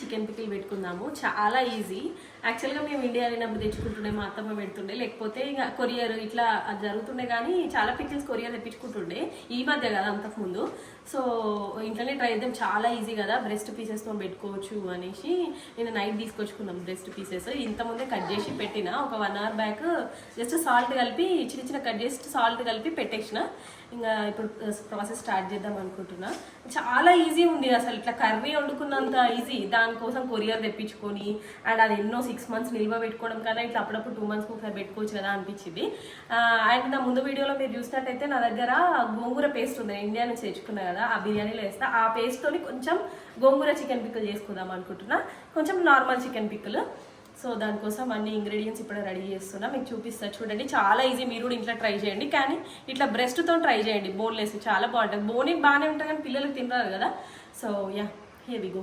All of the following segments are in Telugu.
చికెన్ పికిల్ పెట్టుకుందాము. చాలా ఈజీ. యాక్చువల్గా మేము ఇండియా వెళ్ళినప్పుడు తెచ్చుకుంటుండే మా అత్తమ్మ పెడుతుండే. లేకపోతే ఇంకా కొరియర్ ఇట్లా అది జరుగుతుండే కానీ చాలా పికిల్స్ కొరియర్ తెప్పించుకుంటుండే ఈ మధ్య కదా అంతకుముందు సో ఇంట్లోనే ట్రై చేద్దాం. చాలా ఈజీ కదా బ్రెస్ట్ పీసెస్తో పెట్టుకోవచ్చు అనేసి నేను నైట్ తీసుకొచ్చుకున్నాం బ్రెస్ట్ పీసెస్ ఇంతకుముందే కట్ చేసి పెట్టిన. ఒక one hour back just salt కలిపి చిన్న చిన్న కట్ చేసి సాల్ట్ కలిపి పెట్టేసిన. ఇంకా ఇప్పుడు ప్రాసెస్ స్టార్ట్ చేద్దాం అనుకుంటున్నా. చాలా ఈజీ ఉంది అసలు. ఇట్లా కర్రీ వండుకున్నంత ఈజీ. దానికోసం కొరియర్ తెప్పించుకొని అండ్ అది ఎన్నో సిక్స్ మంత్స్ నిల్వ పెట్టుకోవడం కన్నా ఇట్లా అప్పుడప్పుడు టూ మంత్స్కి ఒకసారి పెట్టుకోవచ్చు కదా అనిపించింది. అండ్ నా ముందు వీడియోలో మీరు చూసినట్టయితే నా దగ్గర గోంగూర పేస్ట్ ఉంది. ఇండియా నుంచి తెచ్చుకున్నా కదా ఆ బిర్యానీలో వేస్తా. ఆ పేస్ట్తోని కొంచెం గోంగూర చికెన్ పిక్కలు చేసుకుందాం అనుకుంటున్నా. కొంచెం నార్మల్ చికెన్ పిక్కలు సో దానికోసం అన్ని ఇంగ్రీడియంట్స్ ఇప్పుడే రెడీ చేస్తున్నా. మీకు చూపిస్తా చూడండి. చాలా ఈజీ మీరు కూడా ఇంట్లో ట్రై చేయండి. కానీ ఇట్లా బ్రెస్ట్తో ట్రై చేయండి. బోన్లెస్ చాలా బాగుంటుంది. బోన్ బాగానే ఉంటుంది కానీ పిల్లలకి తినరాదు కదా. So ya hey we go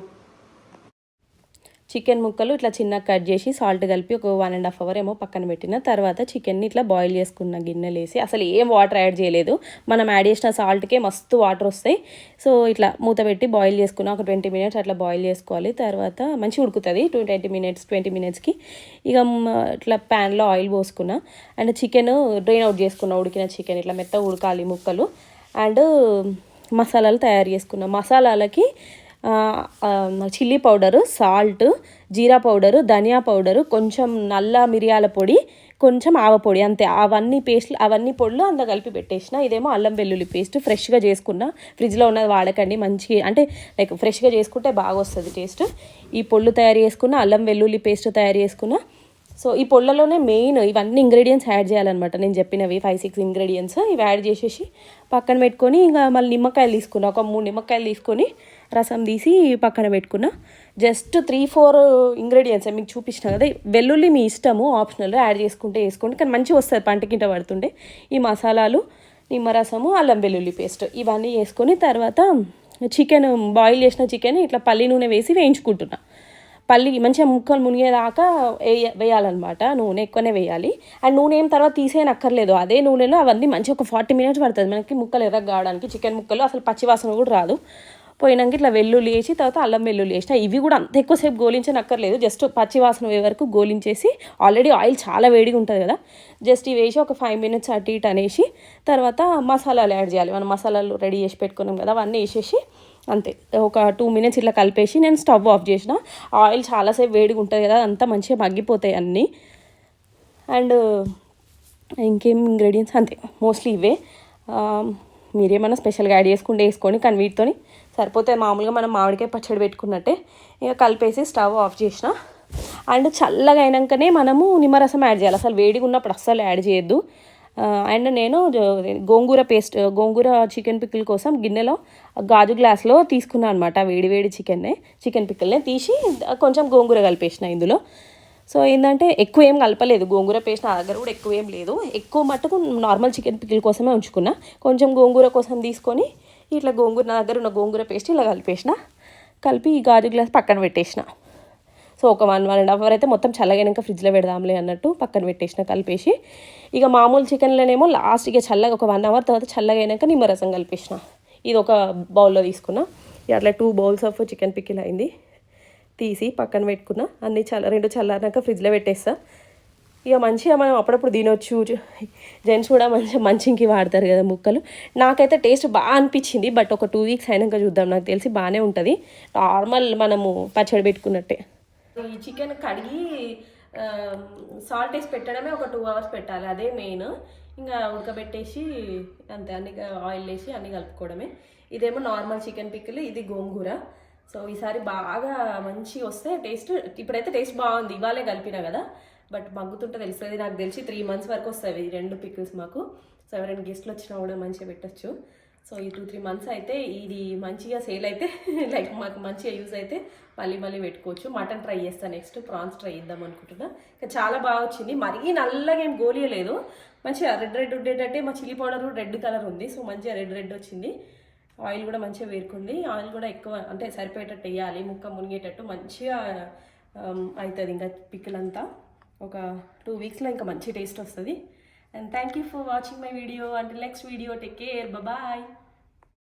chicken ముక్కలు ఇట్లా చిన్న కట్ చేసి సాల్ట్ కలిపి ఒక వన్ అండ్ హాఫ్ అవర్ ఏమో పక్కన పెట్టిన తర్వాత చికెన్ని ఇట్లా బాయిల్ చేసుకున్న గిన్నెలు వేసి అసలు ఏం వాటర్ యాడ్ చేయలేదు. మనం యాడ్ చేసిన సాల్ట్కే మస్తు వాటర్ వస్తాయి. సో ఇట్లా మూత పెట్టి బాయిల్ చేసుకున్నా ఒక ట్వంటీ మినిట్స్ అట్లా బాయిల్ చేసుకోవాలి. తర్వాత మంచిగా ఉడుకుతుంది. టూ ట్వంటీ మినిట్స్ ట్వంటీ మినిట్స్కి ఇక ఇట్లా ప్యాన్లో ఆయిల్ పోసుకున్న. అండ్ చికెన్ డ్రైన్ అవుట్ చేసుకున్న ఉడికిన చికెన్ ఇట్లా మెత్తగా ఉడకాలి ముక్కలు. అండ్ మసాలాలు తయారు చేసుకున్న. మసాలాలకి చిల్లీ పౌడరు సాల్ట్ జీరా పౌడరు ధనియా పౌడరు కొంచెం నల్ల మిరియాల పొడి కొంచెం ఆవ పొడి అంతే. అవన్నీ పేస్ట్లు అవన్నీ పొడులు అంత కలిపి పెట్టేసిన ఇదేమో అల్లం వెల్లుల్లి పేస్ట్ ఫ్రెష్గా చేసుకున్న ఫ్రిడ్జ్లో ఉన్నది వాడకండి మంచి అంటే లైక్ ఫ్రెష్గా చేసుకుంటే బాగా వస్తుంది టేస్ట్ ఈ పొళ్ళు తయారు చేసుకున్న అల్లం వెల్లుల్లి పేస్ట్ తయారు చేసుకున్న సో ఈ పొళ్ళలోనే మెయిన్ ఇవన్నీ ఇంగ్రీడియంట్స్ యాడ్ చేయాలన్నమాట. నేను చెప్పినవి ఫైవ్ సిక్స్ ఇంగ్రీడియంట్స్ ఇవి యాడ్ చేసేసి పక్కన పెట్టుకొని ఇంకా మళ్ళీ నిమ్మకాయలు తీసుకున్నా ఒక మూడు నిమ్మకాయలు తీసుకొని రసం తీసి పక్కన పెట్టుకున్నా. జస్ట్ త్రీ ఫోర్ ఇంగ్రీడియంట్స్ మీకు చూపించిన కదా వెల్లుల్లి మీ ఇష్టము ఆప్షనల్ యాడ్ చేసుకుంటే వేసుకోండి. కానీ మంచిగా వస్తుంది పంటకింట పడుతుండే ఈ మసాలాలు నిమ్మరసము అల్లం వెల్లుల్లి పేస్ట్ ఇవన్నీ వేసుకొని తర్వాత చికెన్ బాయిల్ చేసిన చికెన్ ఇట్లా పల్లి నూనె వేసి వేయించుకుంటున్నా. పల్లి మంచిగా ముక్కలు మునిగేదాకా వేయ వేయాలన్నమాట నూనె ఎక్కువనే వేయాలి. అండ్ నూనె ఏం తర్వాత తీసేయనక్కర్లేదు అదే నూనెలో అవన్నీ మంచిగా ఒక ఫార్టీ మినిట్స్ పడుతుంది. మనకి ముక్కలు ఎర్రగా కావడానికి చికెన్ ముక్కలు అసలు పచ్చివాసన కూడా రాదు. పోయినాక ఇట్లా వెల్లుల్లి వేసి తర్వాత అల్లం వెల్లుల్లి వేసిన. ఇవి కూడా అంత ఎక్కువసేపు గోలించనక్కర్లేదు. జస్ట్ పచ్చి వాసన పోయే వరకు గోలించేసి ఆల్రెడీ ఆయిల్ చాలా వేడిగా ఉంటుంది కదా. జస్ట్ ఇవి వేసి ఒక ఫైవ్ మినిట్స్ అటు ఇటు అనేసి తర్వాత మసాలాలు యాడ్ చేయాలి. మనం మసాలాలు రెడీ చేసి పెట్టుకున్నాం కదా అవన్నీ వేసేసి అంతే. ఒక టూ మినిట్స్ ఇట్లా కలిపేసి నేను స్టవ్ ఆఫ్ చేసిన. ఆయిల్ చాలాసేపు వేడిగా ఉంటుంది కదా అంతా మంచిగా మగ్గిపోతాయి అన్నీ. అండ్ ఇంకేం ఇంగ్రీడియంట్స్? అంతే. మోస్ట్లీ ఇవే. మీరేమైనా స్పెషల్గా యాడ్ చేసుకుంటే వేసుకోండి. కానీ వీటితోని సరిపోతే మామూలుగా మనం మామిడికాయ పచ్చడి పెట్టుకున్నట్టే ఇక కలిపేసి స్టవ్ ఆఫ్ చేసిన. అండ్ చల్లగా అయినాకనే మనము నిమ్మరసం యాడ్ చేయాలి. అసలు వేడిగా ఉన్నప్పుడు అస్సలు యాడ్ చేయొద్దు. అండ్ నేను గోంగూర పేస్ట్ గోంగూర చికెన్ పిక్కిల్ కోసం గిన్నెలో గాజు గ్లాస్లో తీసుకున్నాను అనమాట వేడి వేడి చికెన్నే చికెన్ పిక్కిల్నే తీసి కొంచెం గోంగూర కలిపేసిన ఇందులో. సో ఏంటంటే ఎక్కువ ఏం కలపలేదు. గోంగూర పేస్ట్ నా దగ్గర కూడా ఎక్కువ ఏం లేదు. ఎక్కువ మట్టుకు నార్మల్ చికెన్ పికిల్ కోసమే ఉంచుకున్నా. కొంచెం గోంగూర కోసం తీసుకొని ఇట్లా గోంగూర నా దగ్గర ఉన్న గోంగూర పేస్ట్ ఇలా కలిపేసిన. కలిపి ఈ గాజు గ్లాస్ పక్కన పెట్టేసిన. సో ఒక one one and half hour అయితే మొత్తం చల్లగైనాక ఫ్రిడ్జ్లో పెడదాంలే అన్నట్టు పక్కన పెట్టేసిన కలిపేసి. ఇక మామూలు చికెన్లోనేమో లాస్ట్ ఇక చల్లగా ఒక వన్ అవర్ తర్వాత చల్లగా నిమ్మరసం కలిపేసిన. ఇది ఒక బౌల్లో తీసుకున్నా. ఇక అట్లా two bowls of chicken pickle అయింది. తీసి పక్కన పెట్టుకున్నా. అన్ని చల్ల రెండు చల్లారినాక ఫ్రిడ్జ్లో పెట్టేస్తా. ఇక మంచిగా మనం అప్పుడప్పుడు తినొచ్చు. జెంట్స్ కూడా మంచిగా మంచికి వాడతారు కదా ముక్కలు. నాకైతే టేస్ట్ బాగా అనిపించింది. బట్ ఒక టూ వీక్స్ అయినాక చూద్దాం. నాకు తెలిసి బాగానే ఉంటుంది. నార్మల్ మనము పచ్చడి పెట్టుకున్నట్టే. ఈ చికెన్ కడిగి సాల్ట్ వేసి పెట్టడమే ఒక టూ అవర్స్ పెట్టాలి. అదే మెయిన్. ఇంకా ఉడకబెట్టేసి అంతే. అన్ని ఆయిల్ వేసి అన్ని కలుపుకోవడమే. ఇదేమో నార్మల్ చికెన్ పిక్కలు. ఇది గోంగూర. సో ఈసారి బాగా మంచిగా వస్తే టేస్ట్ ఇప్పుడైతే టేస్ట్ బాగుంది ఇవాళే కలిపిన కదా. బట్ మగ్గుతుంటే తెలుస్తుంది నాకు తెలిసి త్రీ మంత్స్ వరకు వస్తాయి రెండు పికిల్స్ మాకు. సో ఎవరైనా గెస్ట్లు వచ్చినా కూడా మంచిగా పెట్టచ్చు. సో ఈ టూ త్రీ మంత్స్ అయితే ఇది మంచిగా సేల్ అయితే లైక్ మాకు మంచిగా యూజ్ అయితే మళ్ళీ మళ్ళీ పెట్టుకోవచ్చు. మటన్ ట్రై చేస్తాను నెక్స్ట్ ప్రాన్స్ ట్రై చేద్దాం అనుకుంటున్నా. ఇంకా చాలా బాగా వచ్చింది. మరీ నల్లగా ఏం గోలియలేదు. మంచిగా రెడ్ రెడ్ ఉండేటట్టే మా చిల్లీ పౌడర్ కూడా రెడ్ కలర్ ఉంది. సో మంచిగా రెడ్ రెడ్ వచ్చింది. ఆయిల్ కూడా మంచిగా వేరుకుంది ఆయిల్ కూడా ఎక్కువ అంటే సరిపోయేటట్టు వేయాలి ముక్క మునిగేటట్టు మంచిగా అవుతుంది ఇంకా పిక్కలంతా. ఒక టూ వీక్స్లో ఇంకా మంచి టేస్ట్ వస్తుంది. And thank you for watching my video and next video take care bye